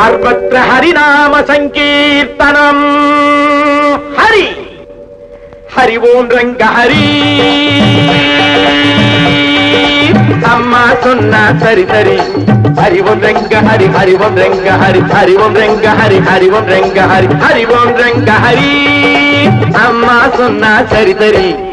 సర్వత్ర హరినామ సంకీర్తనం. హరి! హరి ఓం రంగ హరి. అమ్మా సున్నా సరి సరి. హరి ఓం రంగ హరి హరి ఓం రంగ హరి హరి ఓం రంగ హరి హరి ఓం రంగ హరి హరి ఓం రంగ హరి. అమ్మా సున్నా సరి సరి.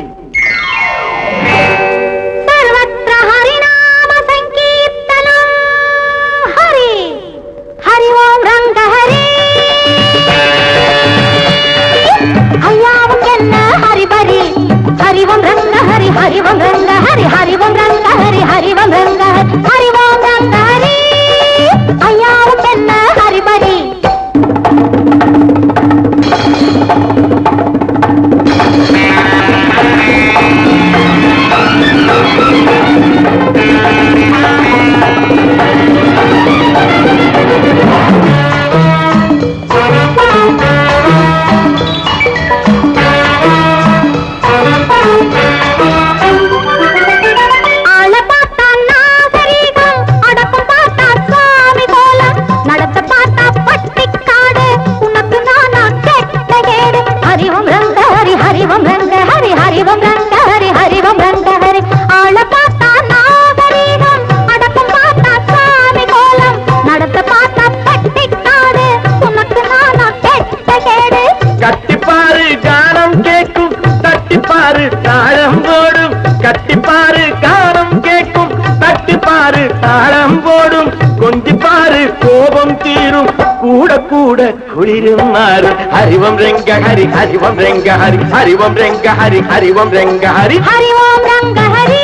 கூட குளிரும் மாறும் ஹரிவம் ரெங்க ஹரி ஹரிவம் ரெங்க ஹரி ஹரிவம் ரெங்க ஹரி ஹரிவம் ரெங்க ஹரி. ஹரி ஓம் ரங்க ஹரி.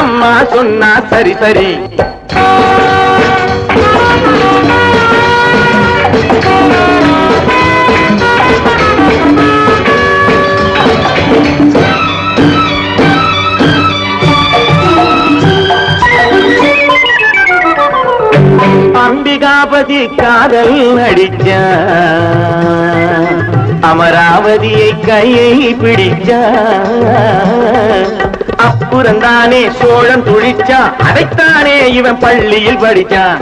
அம்மா சொன்னா சரி சரி. அம்பிகாபதி காதல் நடிச்ச. அமராவதியை கையை பிடிச்ச. அப்புறந்தானே சோழன் துழிச்சா அதைத்தானே இவன் பள்ளியில் படிச்சான்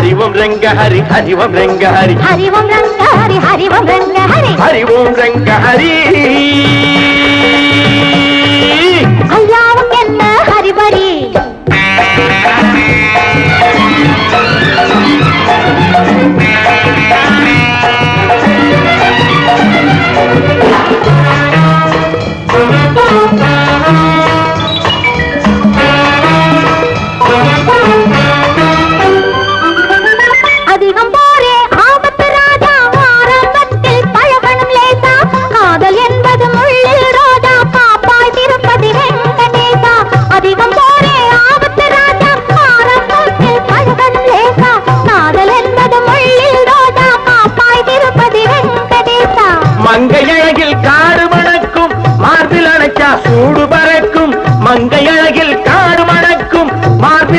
హరి ఓం రంగ హరి హరి ఓం రంగ హరి. హరి ఓం రంగ హరి హరి ఓం రంగ హరి. హరి ఓం రంగ హరి.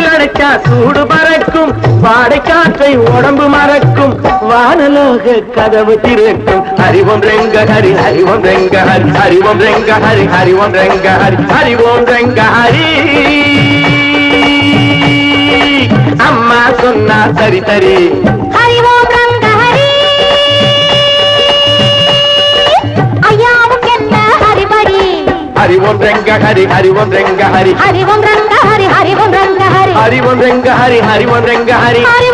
மார்பில் அணைச்சா சூடு பறக்கும். பாடை காற்றை உடம்பு மறக்கும். வானலோக கதவு திறக்கும் ஹரிவம் ரெங்க ஹரி ஹரிவம் ரெங்க ஹரி ஹரிவம் ரெங்க ஹரி ஹரிவம் ரெங்க ஹரி ஹரிவோம் ரெங்க ஹரி. அம்மா சொன்னா சரி சரி. ஹரிவோம் ஹரி ஓம் ரெங்க ஹரி ஹரி ஓம் ரெங்க ஹரி ஹரி ஓம் ரெங்க ஹரி ஹரி ஓம் ரெங்க ஹரி ஹரி ஓம் ரெங்க ஹரி ஹரி ஓம் ரெங்க ஹரி